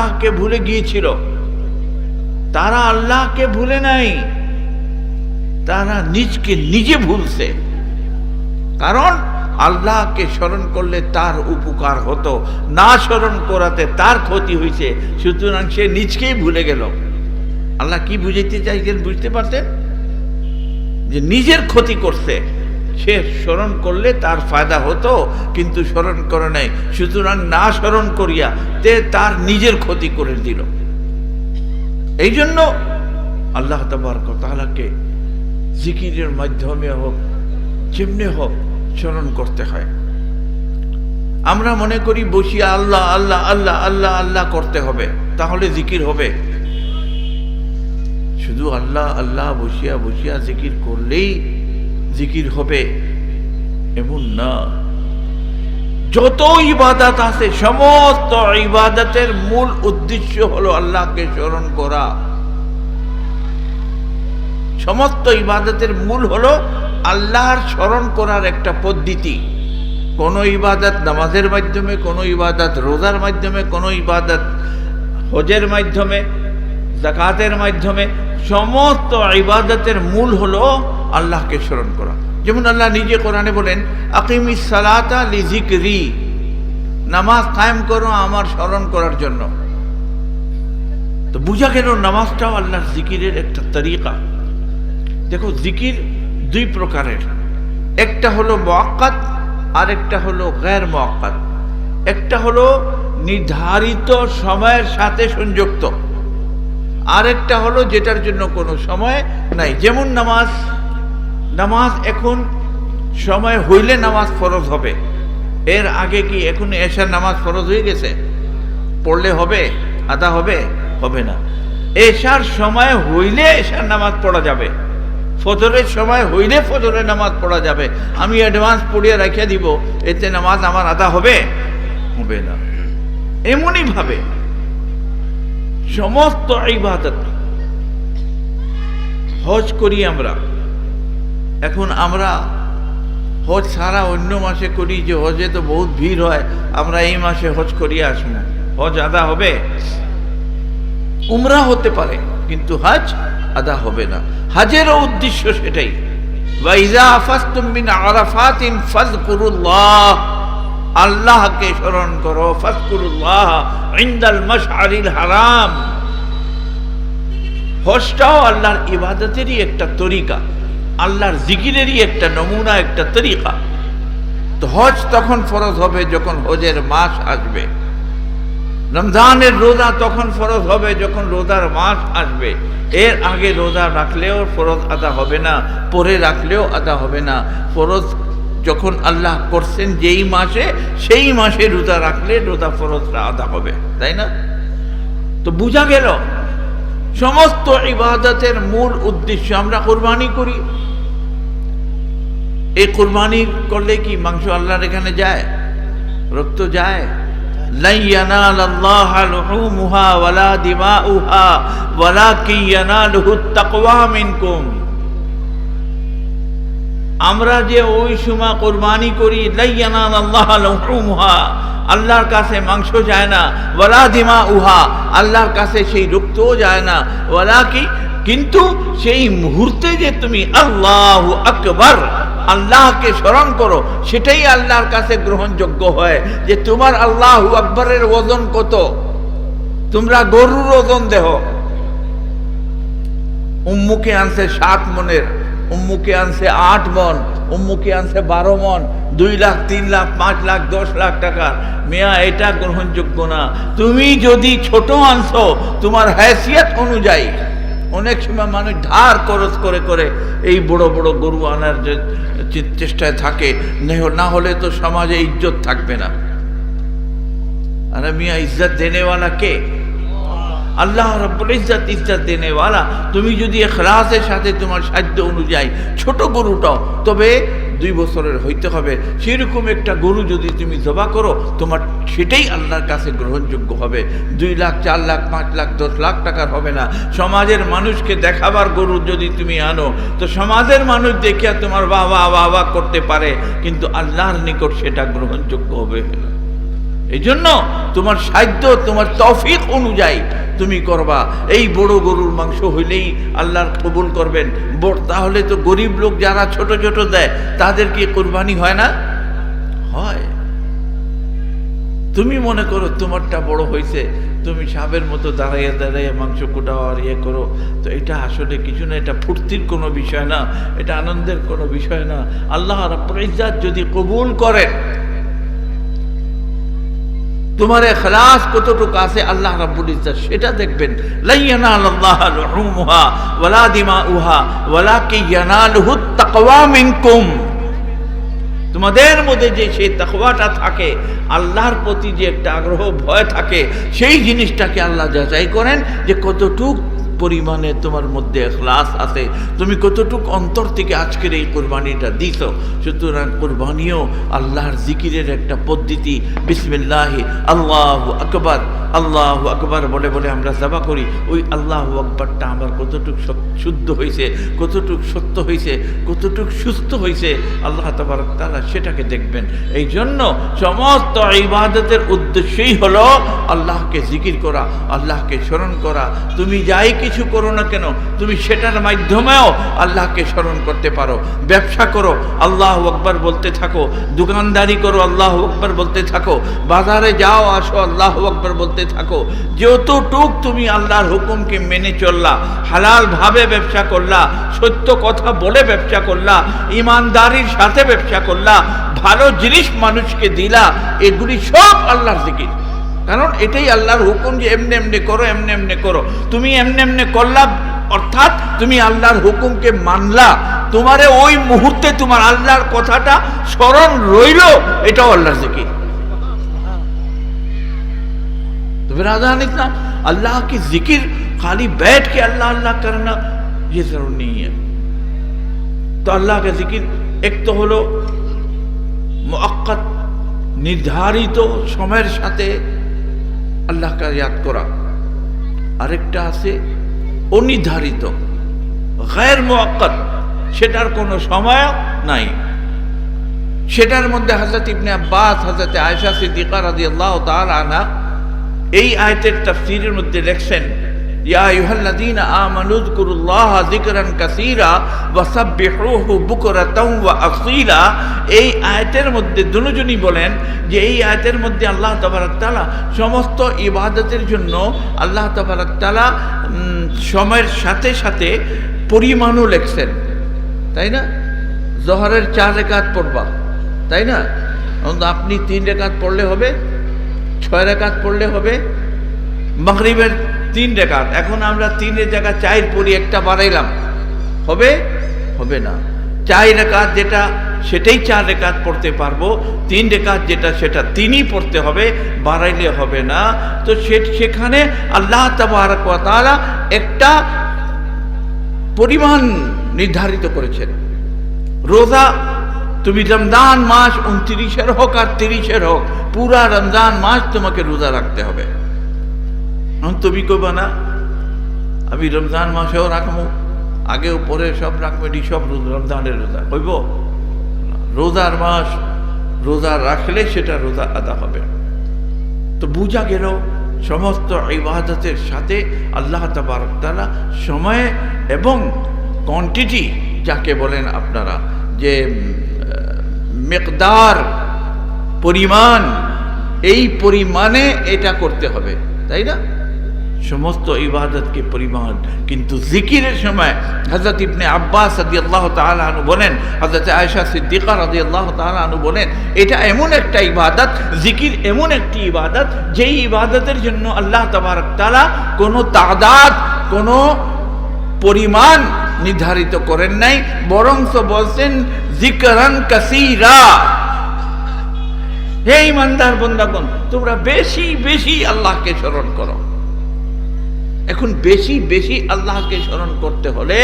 আল্লাহকে ভুলে গিয়েছিল। তারা আল্লাহকে ভুলে নাই। তারা নিজকে নিজে ভুলছে। কারণ আল্লাহকে স্মরণ করলে তার উপকার হতো, না স্মরণ করাতে তার ক্ষতি হয়েছে। সুতরাং সে নিজকেই ভুলে গেল। আল্লাহ কি বুঝাইতে চাইছেন বুঝতে পারতেন যে নিজের ক্ষতি করছে। সে স্মরণ করলে তার ফায়দা হতো, কিন্তু স্মরণ করে নাই। সুতরাং না স্মরণ করিয়া তে তার নিজের ক্ষতি করে দিল। এই জন্য আল্লাহ তালাকে জিকিরের মাধ্যমে হোক, যেমনি হোক স্মরণ করতে হয়। আমরা মনে করি বসিয়া আল্লাহ আল্লাহ আল্লাহ আল্লাহ আল্লাহ করতে হবে, তাহলে জিকির হবে। শুধু আল্লাহ আল্লাহ বসিয়া বসিয়া জিকির করলেই জিকির হবে, এমন না। যত ইবাদাত আছে, সমস্ত ইবাদতের মূল উদ্দেশ্য হলো আল্লাহকে স্মরণ করা। সমস্ত ইবাদতের মূল হলো আল্লাহর স্মরণ করার একটা পদ্ধতি। কোন ইবাদত নামাজের মাধ্যমে, কোন ইবাদত রোজার মাধ্যমে, কোন ইবাদত হজের মাধ্যমে জাকাতের মাধ্যমে, সমস্ত ইবাদতের মূল হলো আল্লাহকে স্মরণ করা। যেমন আল্লাহ নিজে কোরআনে বলেন, আকিমি সালাতা লিজিকরি। নামাজ কায়েম করো আমার স্মরণ করার জন্য। তো বুঝা গেল নামাজটাও আল্লাহর জিকিরের একটা তরিকা। দেখো, জিকির দুই প্রকারের। একটা হলো মোয়াক্কাত আর একটা হলো গ্যার মোয়াক্কাত একটা হলো নির্ধারিত সময়ের সাথে সংযুক্ত। আরেকটা হলো যেটার জন্য কোনো সময় নাই। যেমন নামাজ নামাজ এখন সময় হইলে নামাজ ফরজ হবে। এর আগে কি এখন এশার নামাজ ফরজ হয়ে গেছে? পড়লে হবে, আদা হবে হবে না। এশার সময় হইলে এশার নামাজ পড়া যাবে। ফজরের সময় হইলে ফজরের নামাজ পড়া যাবে। আমি অ্যাডভান্স পড়িয়ে রেখে দিব, এতে নামাজ আমার আদা হবে? হবে না। এমনই ভাবে। সমস্ত ইবাদত হজ করি আমরা। এখন আমরা হজ সারা অন্য মাসে করি যে হজে তো বহুত ভিড় হয়, আমরা এই মাসে হজ করিয়ে আসব হজ আদা হবে? উমরা হতে পারে, কিন্তু হজ আদা হবে না। হজেরও উদ্দেশ্য সেটাই। আল্লাহকে স্মরণ করো হারাম। হজটাও আল্লাহর ইবাদতেরই একটা তরিকা। আল্লাহর জিকিরেরই একটা নমুনা, একটা তরিকা। তো হজ তখন ফরজ হবে যখন হজের মাস আসবে। রমজানের রোজা তখন ফরজ হবে যখন রোজার মাস আসবে। এর আগে রোজা রাখলেও ফরজ আদা হবে না, পরে রাখলেও আদা হবে না। ফরজ যখন আল্লাহ করছেন যেই মাসে, সেই মাসে রোজা রাখলে রোজা ফরজটা আদা হবে, তাই না? তো বোঝা গেল? সমস্ত ইবাদতের মূল উদ্দেশ্য আমরা কোরবানি করি। এই কোরবানি করলে কি মাংস আল্লাহর এখানে যায়? রক্ত যায়? দিমা উহা তাকওয়া আমরা যে ওই সময় কোরবানি করি আল্লাহর কাছে মাংস যায় না, ওয়ালা দিমা উহা আল্লাহর কাছে সেই রক্তও যায় না ওয়ালা কি কিন্তু সেই মুহূর্তে যে তুমি আল্লাহ আকবার, আল্লাহকে স্মরণ করো, সেটাই আল্লাহর কাছে গ্রহণযোগ্য হয় যে তোমার আল্লাহ আকবরের ওজন কত। তোমরা গরুর ওজন দেহ। উম্মুকে আনছে সাত মনের। উম্মুকে আনছে আট মন, উম্মুকে আনছে বারো মন, দুই লাখ, তিন লাখ, পাঁচ লাখ, দশ লাখ টাকা মেয়া, এটা গ্রহণযোগ্য না। তুমি যদি ছোট আনছো, তোমার হ্যাসিয়ত অনুযায়ী অনেক সময় মানুষ ধার খরচ করে করে এই বড় বড় গরু আনার যে চেষ্টায় থাকে। না হলে তো সমাজে ইজ্জত থাকবে না। আরে মিয়া, ইজ্জত দেনেওয়ালা কে? আল্লাহ রব্বুল ইজ্জত ইজ্জত দেনেওয়ালা। তুমি যদি এখলাসের সাথে তোমার সাধ্য অনুযায়ী ছোট গরুটাও, তবে দুই বছরের হইতে হবে। সেরকম একটা গরু যদি তুমি জবা করো, তোমার সেটাই আল্লাহর কাছে গ্রহণযোগ্য হবে। দুই লাখ, চার লাখ, পাঁচ লাখ, দশ লাখ টাকার হবে না। সমাজের মানুষকে দেখাবার গরু যদি তুমি আনো, তো সমাজের মানুষ দেখিয়া তোমার বাবা বাবা করতে পারে, কিন্তু আল্লাহর নিকট সেটা গ্রহণযোগ্য হবে এই জন্য তোমার সাধ্য, তোমার তৌফিক অনুযায়ী তুমি করবা। এই বড় গরুর মাংস হইলেই আল্লাহর কবুল করবেন। তাহলে তো গরিব লোক যারা ছোট ছোট দেয় তাদেরকে কোরবানি হয় না? হয়। তুমি মনে করো তোমারটা বড় হয়েছে তুমি সাপের মতো দাঁড়াইয়া দাঁড়াইয়া মাংস কুটাও আর ইয়ে করো। তো এটা আসলে কিছু না, এটা ফুর্তির কোনো বিষয় না, এটা আনন্দের কোনো বিষয় না। আল্লাহ রাব্বুল ইজ্জাত যদি কবুল করেন তোমার এখলাস কতটুকু আছে? আল্লাহ রাব্বুল ইজ্জত সেটা দেখবেন। লাইয়ানা আল্লাহ লুহুমুহা ওয়ালা দিমাউহা, ওয়ালাকি ইয়ানালুহু তাকওয়া মিনকুম। তোমাদের মধ্যে যে সেই তাকওয়াটা থাকে, আল্লাহর প্রতি যে একটা আগ্রহ, ভয় থাকে, সেই জিনিসটাকে আল্লাহ যাচাই করেন যে কতটুক পরিমাণে তোমার মধ্যে এখলাস আছে। তুমি কতটুক অন্তর থেকে আজকের এই কোরবানিটা দিছ, সুতরাং কোরবানিও আল্লাহর জিকিরের একটা পদ্ধতি। বিসমিল্লাহ, আল্লাহ আকবার আল্লাহ আকবার বলে বলে আমরা জবা করি। ওই আল্লাহ আকবরটা আমার কতটুক শুদ্ধ হয়েছে কতটুক সত্য হয়েছে কতটুক সুস্থ হয়েছে আল্লাহ তাবার তারা সেটাকে দেখবেন। এই জন্য সমস্ত ইবাদতের উদ্দেশ্যই হলো আল্লাহকে জিকির করা, আল্লাহকে স্মরণ করা। তুমি যাই কিছু করো না কেন? তুমি সেটার মাধ্যমেও আল্লাহকে স্মরণ করতে পারো। ব্যবসা করো, আল্লাহ আকবার বলতে থাকো। দোকানদারি করো, আল্লাহ আকবার বলতে থাকো। বাজারে যাও, আসো, আল্লাহ আকবার বলতে থাকো। যতটুক তুমি আল্লাহর হুকুমকে মেনে চললা, হালাল ভাবে ব্যবসা করলা, সত্য কথা বলে ব্যবসা করলা, ইমানদারির সাথে ব্যবসা করলা, ভালো জিনিস মানুষকে দিলা, এগুলি সব আল্লাহর জিকির। কারণ এটাই আল্লাহর হুকুম যে এমনি এমনি করো এমনি এমনি করো তুমি এমনি এমনি করলা অর্থাৎ তুমি আল্লাহর হুকুমকে মানলা তোমারে ওই মুহূর্তে তোমার আল্লাহর কথাটা স্মরণ রইল এটাও আল্লাহর জিকির तो फिर आधा निकला अल्लाह की जिक्र खाली बैठ के अल्लाह अल्लाह करना ये जरूर नहीं है तो अल्लाह का जिक्र एक तो হলো মুআক্কাত নির্ধারিত সময়ের সাথে আল্লাহকে ইয়াদ করা। আরেকটা আছে, অনির্ধারিত। গায়ের মোয়াক্কাত সেটার কোনো সময় নাই। সেটার মধ্যে হাজরত ইবনে আব্বাস হাজরত আয়েশা সিদ্দিকা রাদিয়াল্লাহু তার আনা এই আয়তের তাফসীরের মধ্যে লেখছেন যিকরান কাসীরা এই মধ্যে বলেন যে এই আয়াতের মধ্যে আল্লাহ তাবারক সমস্ত ইবাদতের জন্য আল্লাহ তাআলা সময়ের সাথে সাথে পরিমাণও লেখছেন। তাই না? জহরের চার রেখাত পড়বা। তাই না? আপনি তিন রেখাত পড়লে হবে, ছয় রেখাত পড়লে হবে, মাগরিবের তিন রেখাত। এখন আমরা তিনের জায়গা চার পড়ি একটা বাড়াইলাম হবে? হবে না। চার রেখাত যেটা, সেটাই চার রেখাত পড়তে পারব। তিন রেখাত যেটা, সেটা তিনই পড়তে হবে, বাড়াইলে হবে না। তো সেখানে আল্লাহ তাআলা একটা পরিমাণ নির্ধারিত করেছেন। রোজা তুমি রমজান মাস উনত্রিশের হোক আর তিরিশের হোক, পুরা রমজান মাস তোমাকে রোজা রাখতে হবে। কইবা না আমি রমজান মাসেও রাখব আগেও পরে সব রাখব এটি সব রমজানের রোজা। কইব রোজার মাস, রোজা রাখলে সেটা রোজা আদা হবে। তো বুঝা গেল, সমস্ত ইবাদতের সাথে আল্লাহ তাবারকতালা সময় এবং কোয়ান্টিটি যাকে বলেন আপনারা, যে মেকদার, পরিমাণ, এই পরিমাণে এটা করতে হবে, তাই না? সমস্ত ইবাদতকে পরিমাণ। কিন্তু জিকিরের সময় হজরত ইবনে আব্বাস রাদি আল্লাহ তালু বলেন হজরত আয়সা সিদ্দিকা রাদি আল্লাহ তালু বলেন, এটা এমন একটা ইবাদত, জিকির এমন একটি ইবাদত, যেই ইবাদতের জন্য আল্লাহ তাবারক তালা কোনো তাদাদ, কোনো পরিমাণ নির্ধারিত করেন নাই, বরংস বলছেন, জিকরান কাসিরা। হে ইমানদার বন্দাগণ, তোমরা বেশি বেশি আল্লাহকে স্মরণ করো। এখন বেশি বেশি আল্লাহকে স্মরণ করতে হলে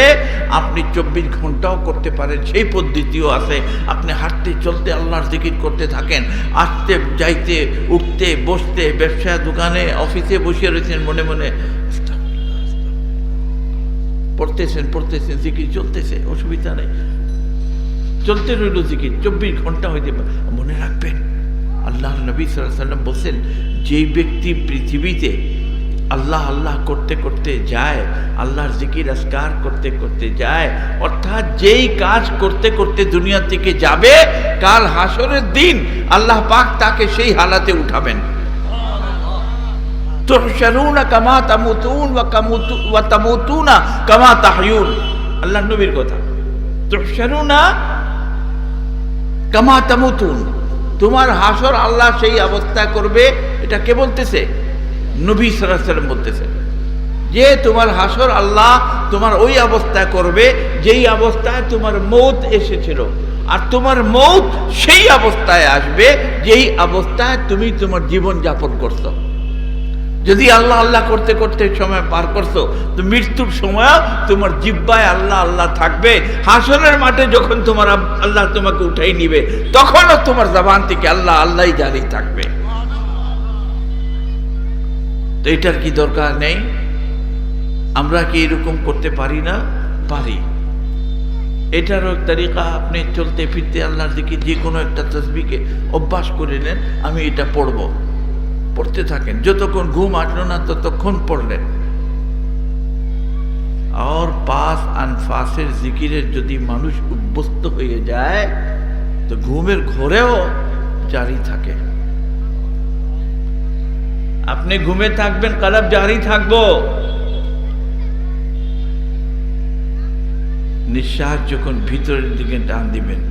আপনি চব্বিশ ঘন্টাও করতে পারেন। সেই পদ্ধতিও আছে। আপনি হাঁটতে, চলতে আল্লাহর জিকির করতে থাকেন। আসতে, যাইতে, উঠতে, বসতে, ব্যবসা, দোকানে, অফিসে বসে রয়েছেন মনে মনে। পড়তেছেন পড়তেছেন, জিকির চলতেছে, অসুবিধা নেই। চলতে রইল জিকির, চব্বিশ ঘণ্টা হইতে মনে রাখবেন আল্লাহ নবী সাল্লাম বলছেন, যেই ব্যক্তি পৃথিবীতে আল্লাহ আল্লাহ করতে করতে যায়, আল্লাহর জিকির আসকার করতে করতে যায়। অর্থাৎ যেই কাজ করতে করতে দুনিয়া থেকে যাবে, কাল হাসরের দিন আল্লাহ পাক তাকে সেই হালাতে উঠাবেন। কামুতু আল্লাহ নবীর কথা। তোমার হাসর আল্লাহ সেই অবস্থা করবে, এটা কে বলতেছে? নবী সাল্লাম বলতেছে, যে তোমার হাসর আল্লাহ তোমার ওই অবস্থা করবে, যেই অবস্থায় তোমার মৌত এসেছিল। আর তোমার মৌত সেই অবস্থায় আসবে, যেই অবস্থায় তুমি তোমার জীবন যাপন করছ। যদি আল্লাহ আল্লাহ করতে করতে সময় পার করছ, তো মৃত্যুর সময় তোমার জিব্বায় আল্লাহ আল্লাহ থাকবে। হাসনের মাঠে যখন তোমার আল্লাহ তোমাকে উঠাই নিবে, তখনও তোমার জবান থেকে আল্লাহ আল্লাহ জারি থাকবে। তো এটার কি দরকার নেই? আমরা কি এরকম করতে পারি না? পারি। এটারও তারিকা, আপনি চলতে ফিরতে আল্লাহর দিকে যে কোনো একটা তসবিকে অভ্যাস করে নেন, আমি এটা পড়ব। পড়তে থাকেন। যতক্ষণ ঘুম আসলো না, ততক্ষণ পড়লেন। আর পাস আনফাসের জিকিরের যদি মানুষ উদ্বস্ত হয়ে যায়, তো ঘুমের ঘরেও জারি থাকে। আপনি ঘুমে থাকবেন, কালাব জারি থাকব। নিঃশ্বাস যখন ভিতরের দিকে টান দিবেন,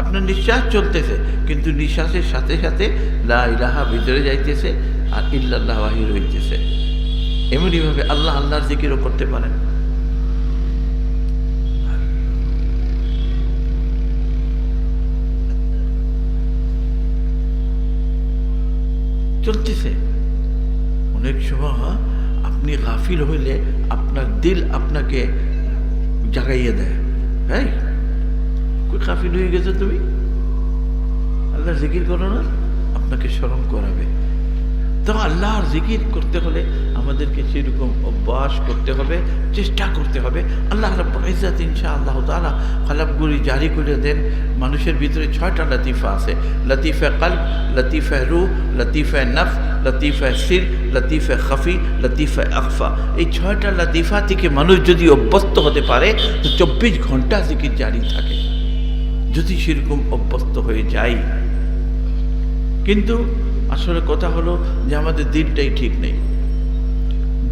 আপনার নিঃশ্বাস চলতেছে, কিন্তু নিঃশ্বাসের সাথে সাথে লা ইলাহা ভিতরে যাইতেছে আর ইল্লাল্লাহ বাহির হইতেছে এমনইভাবে আল্লাহ আল্লাহর জিকিরও করতে পারেন। চলতেছে। অনেক সময় আপনি গাফিল হইলে আপনার দিল আপনাকে জাগাইয়ে দেয়। হ্যাঁ গাফিল হয়ে গেছো তুমি? আল্লাহ জিকির করো না, আপনাকে স্মরণ করাবে। তো আল্লাহর জিকির করতে হলে আমাদেরকে সেরকম অভ্যাস করতে হবে, চেষ্টা করতে হবে। আল্লাহ রাব্বুল ইজ্জাত ইনশা আল্লাহ তাআলা কালামগুলি জারি করে দেন। মানুষের ভিতরে ছয়টা লতিফা আছে। লতিফা কলব, লতিফা রু, লতিফা নফ লতিফা সির, লতিফা খফি, লতিফা আখফা। এই ছয়টা লতিফা থেকে মানুষ যদি অভ্যস্ত হতে পারে, তো চব্বিশ ঘণ্টা জিকির জারি থাকে। যদি সেরকম অভ্যস্ত হয়ে যায়। কিন্তু আসলে কথা হলো যে আমাদের দিনটাই ঠিক নেই।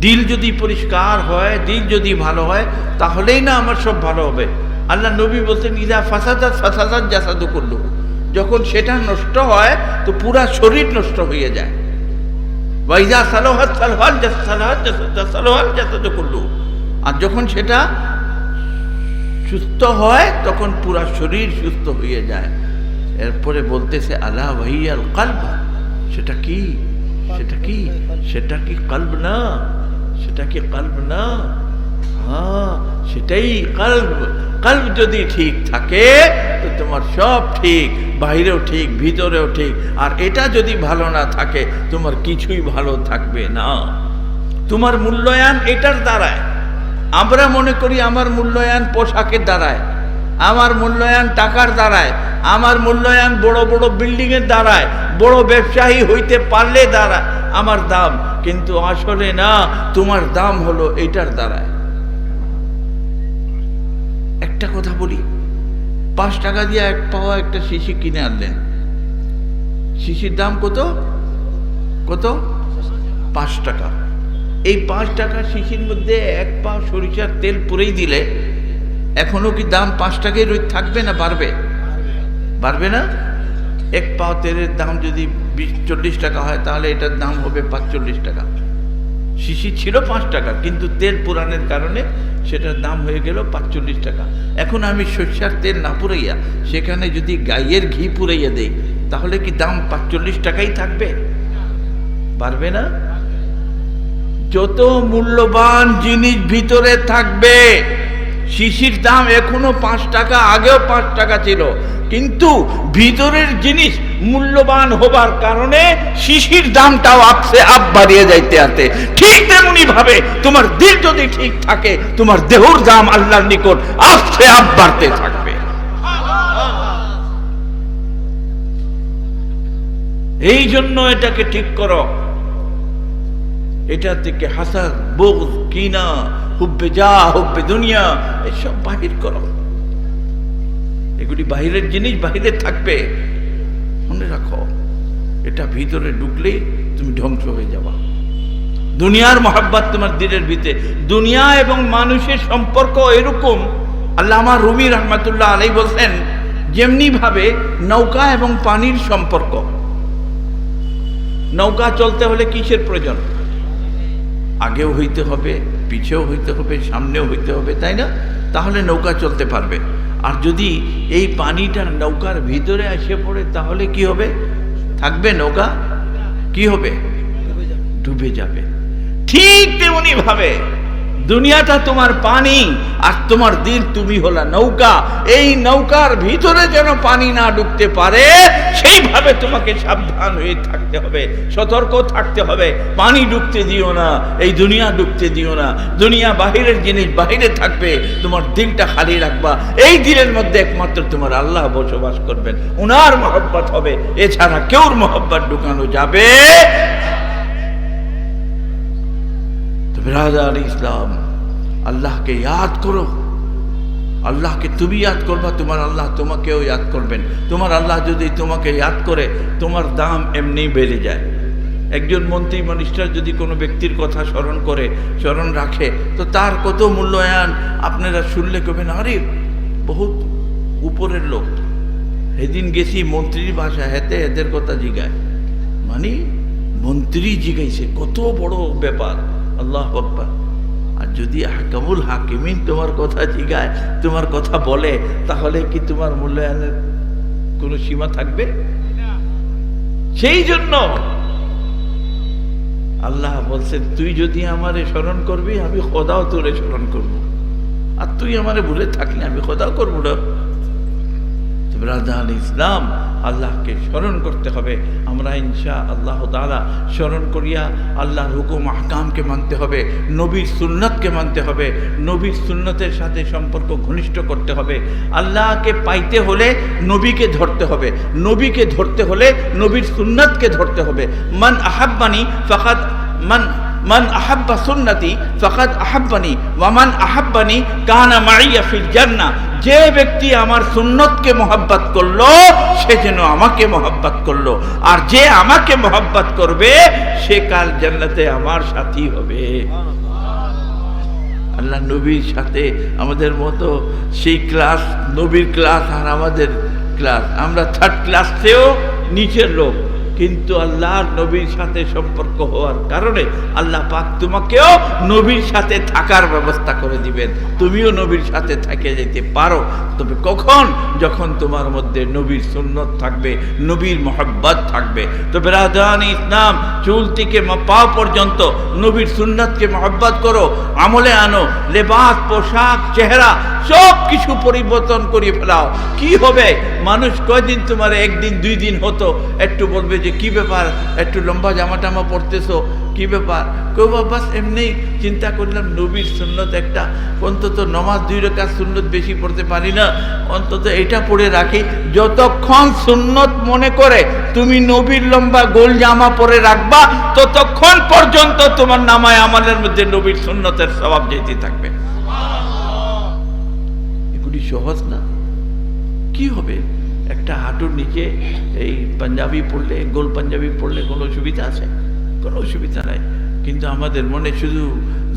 দিল যদি পরিষ্কার হয়, দিল যদি ভালো হয়, তাহলেই না আমার সব ভালো হবে। আল্লাহ নবী বলতেন ইদা ফাসাদাত ফাসাদাত জাসাদু করল যখন সেটা নষ্ট হয়, তো পুরা শরীর নষ্ট হয়ে যায়। ওয়াইজা সালোহাত সালোহাল সালোহাত সালোহাল জাসাদু করল আর যখন সেটা সুস্থ হয়, তখন পুরা শরীর সুস্থ হয়ে যায়। এরপরে বলতেছে আল্লাহ ওয়াহিয়াল কালবা? সেটা কি? সেটা কি? সেটা কি কল্ব না? সেটা কি কল্ব না। হ্যাঁ সেটাই কাল্প। কাল্প যদি ঠিক থাকে, তো তোমার সব ঠিক, বাইরেও ঠিক, ভিতরেও ঠিক। আর এটা যদি ভালো না থাকে, তোমার কিছুই ভালো থাকবে না। তোমার মূল্যায়ন এটার দ্বারায়। আমরা মনে করি আমার মূল্যায়ন পোশাকের দ্বারায়। আমার মূল্যায়ন টাকার দ্বারায়, আমার মূল্যায়ন বড় বড় বিল্ডিং এর দ্বারায়, বড় ব্যবসায়ী হইতে পারলে দ্বারা, আমার দাম কিন্তু আসলে না, তোমার দাম হলো এটার দ্বারায়। একটা কথা বলি, পাঁচ টাকা দিয়ে এক পাওয়া একটা শিশি কিনে আনলেন। শিশির দাম কত? কত? পাঁচ টাকা। এই পাঁচ টাকা শিশির মধ্যে এক পা সরিষার তেল পুরেই দিলে এখনও কি দাম পাঁচ টাকাই রই থাকবে না বাড়বে? বাড়বে না? এক পাও তেলের দাম যদি বিশ, চল্লিশ টাকা হয়, তাহলে এটার দাম হবে পাঁচচল্লিশ টাকা। শিশি ছিল পাঁচ টাকা, কিন্তু তেল পুরানের কারণে সেটার দাম হয়ে গেল পাঁচচল্লিশ টাকা। এখন আমি সর্ষার তেল না পুরাইয়া, সেখানে যদি গাইয়ের ঘি পুরাইয়া দেই, তাহলে কি দাম পাঁচচল্লিশ টাকাই থাকবে? পারবে না? যত মূল্যবান জিনিস ভিতরে থাকবে শিশির দাম এখনও পাঁচ টাকা আগেও পাঁচ টাকা ছিল। কিন্তু ভিতরের জিনিস মূল্যবান হবার কারণে শিশির দামটাও আপসে আপ বাড়িয়ে যাইতে আছে ঠিক তেমনি ভাবে তোমার দিল যদি ঠিক থাকে, তোমার দেহর দাম আল্লাহর নিকট আপসে আপ বাড়তে থাকবে। এই জন্য এটাকে ঠিক করো। এটা থেকে হাসাদ বোধ কিনা হুব্বে যা, হুব্বে দুনিয়া, এসব বাহির করো। এগুলি বাহিরের জিনিস, বাহিরে থাকবে। মনে রাখো, এটা ভিতরে ঢুকলে তুমি ধ্বংস হয়ে যাবা। দুনিয়ার মহাব্বাত তোমার দিলের ভিতরে। দুনিয়া এবং মানুষের সম্পর্ক এরকম। আল্লাহ আমার রুমি রহমাতুল্লাহ আলাই বলছেন যেমনি ভাবে নৌকা এবং পানির সম্পর্ক। নৌকা চলতে হলে কিসের প্রয়োজন? আগেও হইতে হবে পিছেও হইতে হবে, সামনেও হইতে হবে, তাই না? তাহলে নৌকা চলতে পারবে। আর যদি এই পানিটা নৌকার ভিতরে এসে পড়ে, তাহলে কি হবে? থাকবে নৌকা? কি হবে? ডুবে যাবে। ঠিক তেমনি ভাবে দুনিয়াটা তোমার পানি, আর তোমার দিল তুমি হলা নৌকা। এই নৌকার ভিতরে যেন পানি না ঢুকতে পারে, সেইভাবে তোমাকে সাবধান হয়ে থাকতে হবে, সতর্ক থাকতে হবে। পানি ঢুকতে দিও না, এই দুনিয়া ঢুকতে দিও না। দুনিয়া বাহিরের জিনিস বাহিরে থাকবে, তোমার দিলটা খালি রাখবা। এই দিলের মধ্যে একমাত্র তোমার আল্লাহ বসবাস করবেন। উনার মহব্বত হবে, এছাড়া কেউর মহব্বত ঢুকানো যাবে তো বিরাদার ইসলাম, আল্লাহকে ইয়াদ করো। আল্লাহকে তুমি ইয়াদ করবা, তোমার আল্লাহ তোমাকেও ইয়াদ করবেন। তোমার আল্লাহ যদি তোমাকে ইয়াদ করে, তোমার দাম এমনি বেড়ে যায়। একজন মন্ত্রী মিনিস্টার যদি কোনো ব্যক্তির কথা স্মরণ করে, স্মরণ রাখে, তো তার কত মূল্যায়ন আপনারা শুনলে কবেন, আরে বহুত উপরের লোক। সেদিন গেছি মন্ত্রীর ভাষা হেতে এদের কথা জিগায়। মানে মন্ত্রী জিগাইছে, কত বড় ব্যাপার। আল্লাহ আকবার। আর যদি হাকামুল হাকিমিন তোমার কথা জিগায়, তোমার কথা বলে, তাহলে কি তোমার মূল্যায়নের কোনো সীমা থাকবে? সেই জন্য আল্লাহ বলছেন, তুই যদি আমারে স্মরণ করবি, আমি খোদাও তোরে স্মরণ করব। আর তুই আমারে ভুলে থাকলে আমি খোদাও করব না। ব্রাদান ইসলাম আল্লাহকে স্মরণ করতে হবে। আমরা ইনশা আল্লাহ তালা স্মরণ করিয়া আল্লাহর হুকুম, আহকামকে মানতে হবে, নবীর সুন্নতকে মানতে হবে, নবীর সুন্নতের সাথে সম্পর্ক ঘনিষ্ঠ করতে হবে। আল্লাহকে পাইতে হলে নবীকে ধরতে হবে, নবীকে ধরতে হলে নবীর সুন্নতকে ধরতে হবে। মান আহাব্বানি ফাকাদ, মান মান আহাব্বা সুন্নতি ফাকাদ আহাব্বানি ওয়ামান আহাব্বানি কানা মাইয়া ফিল জান্নাহ যে ব্যক্তি আমার সুন্নতকে মহাব্বাত করল, সে যেন আমাকে মহাব্বাত করল। আর যে আমাকে মহাব্বাত করবে, সে কাল জান্নাতে আমার সাথী হবে। আল্লাহ নবীর সাথে আমাদের মতো সেই ক্লাস, নবীর ক্লাস আর আমাদের ক্লাস। আমরা থার্ড ক্লাসেও নিচের লোক। কিন্তু আল্লাহর নবীর সাথে সম্পর্ক হওয়ার কারণে আল্লাহ পাক তোমাকেও নবীর সাথে থাকার ব্যবস্থা করে দিবেন। তুমিও নবীর সাথে থেকে যেতে পারো। তবে কখন? যখন তোমার মধ্যে নবীর সুন্নত থাকবে, নবীর মহব্বত থাকবে। তো বেরাদান ইসলাম চুল থেকে পা পর্যন্ত নবীর সুন্নতকে মহব্বত করো, আমলে আনো, লেবাস, পোশাক, চেহারা সব কিছু পরিবর্তন করে ফেলাও। কি হবে? মানুষ কয়দিন তোমার একদিন, দুই দিন হতো? একটু বলবে যে কি ব্যাপার একটু লম্বা জামা টামা পরতেছো কি ব্যাপার? কেউ বাস এমনি চিন্তা করলাম নবীর সুন্নত একটা অন্তত নমাজ দুই রেখা সুন্নত বেশি পড়তে পারি না অন্তত এটা পড়ে রাখি। যতক্ষণ সুন্নত মনে করে তুমি নবীর লম্বা গোল জামা পরে রাখবা ততক্ষণ পর্যন্ত তোমার নামায় আমাদের মধ্যে নবীর সুন্নতের স্বভাব যেতে থাকবে। এগুলি সহজ না? কি হবে? একটা হাঁটুর নিচে এই পাঞ্জাবি পড়লে গোল পাঞ্জাবি পড়লে কোনো অসুবিধা আছে কোনো অসুবিধা নাই কিন্তু আমাদের মনে শুধু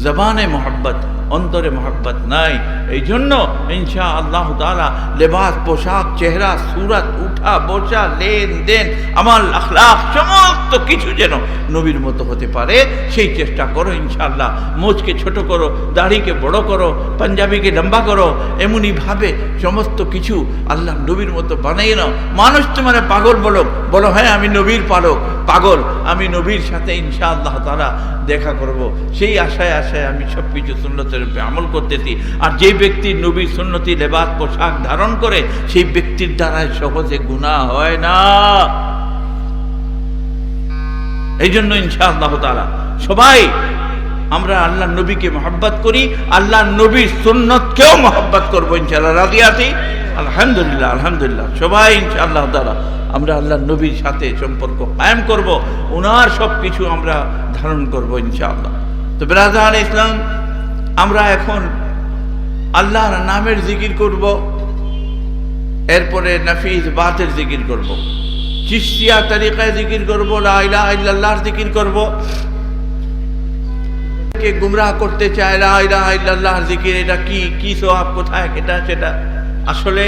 জবানে মোহাব্বত অন্তরে মোহাব্বত নাই এই জন্য ইনশা আল্লাহ তালা লেবাস পোশাক চেহারা সুরাত উঠা বসা লেনদেন, আমাল আখলাক সমস্ত কিছু যেন নবীর মতো হতে পারে, সেই চেষ্টা করো ইনশাল্লাহ মোজকে ছোট করো, দাড়িকে বড় করো, পাঞ্জাবিকে লম্বা করো এমনইভাবে সমস্ত কিছু আল্লাহ নবীর মতো বানাই নাও। মানুষ তোমার পাগল বলো বলো হ্যাঁ আমি নবীর পালক, পাগল, আমি নবীর সাথে ইনশাআল্লাহ তারা দেখা করব। সেই আশায় আশায় আমি সব কিছু সুন্নতের আমল করতেছি। আর যে ব্যক্তি নবীর সুন্নতি, লেবাস, পোশাক ধারণ করে, সেই ব্যক্তির দ্বারা সহজে গুণা হয় না। এই জন্য ইনশাআল্লাহ তালা সবাই আমরা আল্লাহ নবীকে মহব্বত করি, আল্লাহ নবীর সুন্নতকেও মহব্বত করব ইনশাআল্লাহ। রাজি আছি? আলহামদুলিল্লাহ আলহামদুলিল্লাহ। সবাই ইনশাআল্লাহ তালা আমরা আল্লাহ নবীর সাথে সম্পর্ক কায়েম করব ওনার সব কিছু আমরা ধারণ করব ইনশাআল্লাহ। তো বেরাজান ইসলাম আমরা এখন আল্লাহর নামের জিকির করব। এরপরে নাফিজ বাতের জিকির করব। চিস্তিয়া তরিকায় জিকির করব ইল্লাল্লাহর জিকির করব। গুমরাহ করতে চায় জিকির, এটা কি কি কোথায় এটা সেটা। আসলে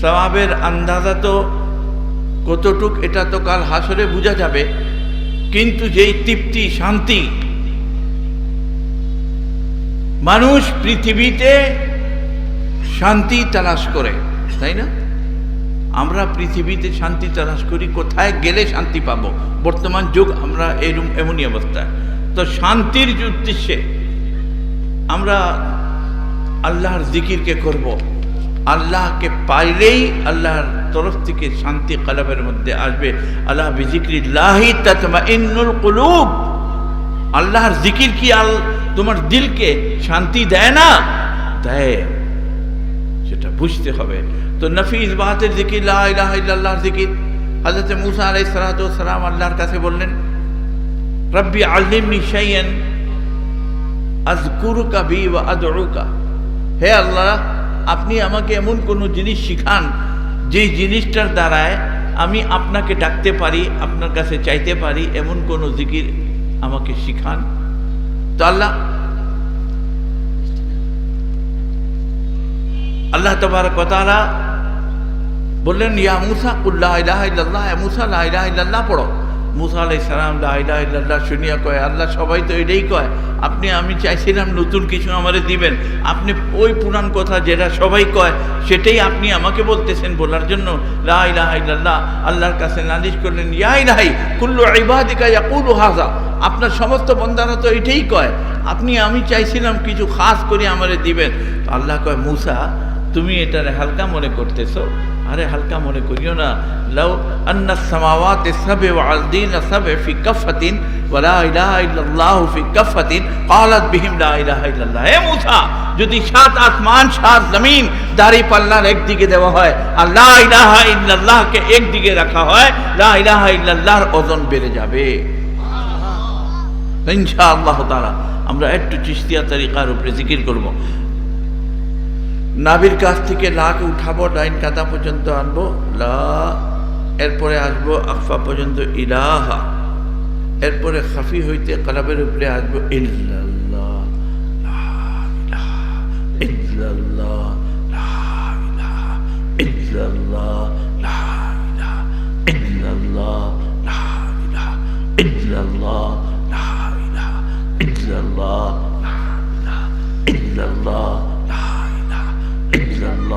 সওয়াবের আন্দাজা তো কতটুক, এটা তো কাল হাসরে বোঝা যাবে। কিন্তু যেই তৃপ্তি, শান্তি মানুষ পৃথিবীতে শান্তি তালাশ করে, তাই না? আমরা পৃথিবীতে শান্তি তালাশ করি, কোথায় গেলে শান্তি পাব? বর্তমান যুগ, আমরা এরম, এমনই অবস্থায় তো শান্তির উদ্দেশ্যে আমরা আল্লাহর জিকিরকে করব, আল্লাহকে পাইলেই আল্লাহর তরফ থেকে শান্তি কালাবের মধ্যে আসবে। আল্লাহ বিজিক্রিল্লাহি তাতমা ইন্নুল কুলুব। আল্লাহর জিকির কি আল, তোমার দিলকে শান্তি দেয় না? দেয়। বুঝতে হবে। তো নফিস বাহাতের জিকির, লা ইলাহা ইল্লাল্লাহর জিকির। হযরত মুসা আলাইহিস সালাতু ওয়াস সালাম আল্লাহর কাছে বললেন, রব্বি আল্লিমনি শাইয়ান আযকুরুকা বি ওয়া আদউকা। হে আল্লাহ, আপনি আমাকে এমন কোনো জিনিস শিখান, যেই জিনিসটার দ্বারায় আমি আপনাকে ডাকতে পারি, আপনার কাছে চাইতে পারি, এমন কোনো জিকির আমাকে শিখান। তো আল্লাহ আল্লাহ তবার কথারা বললেন, ইয়া মুসা ইল্লাল্লাহ। মুসা, লা ইলাহা ইল্লাল্লাহ পড়ো। মুসা আলাই সালাম, লা ইলাহা শুনিয়া কয়, আল্লাহ সবাই তো এটাই কয়, আপনি, আমি চাইছিলাম নতুন কিছু আমারে দিবেন। আপনি ওই পুরান কথা যেটা সবাই কয়, সেটাই আপনি আমাকে বলতেছেন বলার জন্য। লা ইলাহা ইল্লাল্লাহ। আল্লাহর কাছে নালিশ করলেন, ইয়া ইলাহি, কুল্লু ইবাদিকা ইয়াকুলু হাজা আপনার সমস্ত বন্দারা তো এটাই কয়, আপনি, আমি চাইছিলাম কিছু খাস করে আমারে দিবেন। তো আল্লাহ কয়, মুসা তুমি এটারে হালকা মনে করতেছো? আরে হালকা মনে করিও না। লাউ আন্না সামাওয়াত সাবে ওয়ালদিন সাবে ফি কাফাতিন ওয়ালা ইলাহা ইল্লাল্লাহু ফি কাফাতিন ক্বালাত বিহিম লা ইলাহা ইল্লাল্লাহ। হে মুসা, যদি সাত আসমান, সাত জমিন দাড়ি পাল্লার একদিকে দেওয়া হয় আর লা ইলাহা ইল্লাল্লাহকে একদিকে রাখা হয়, লা ইলাহা ইল্লাল্লাহর ওজন বেড়ে যাবে। ইনশাআল্লাহ তাআলা, আমরা একটু চিস্তিয়া তরিকার উপরে জিকির করব। নাবির কাছ থেকে লাখ উঠাবো, ডাইন কাদা পর্যন্ত আনব, লা, এরপরে আসব আফা পর্যন্ত ইলাহা, এরপরে খাফি হইতে কালাবের উপরে আসব ইল্লাল্লাহ ইল্লাল্লাহ ইল্লাল্লাহ ইল্লাল্লাহ ইল্লাল্লাহ ইল্লাল্লাহ ইল্লাল্লাহ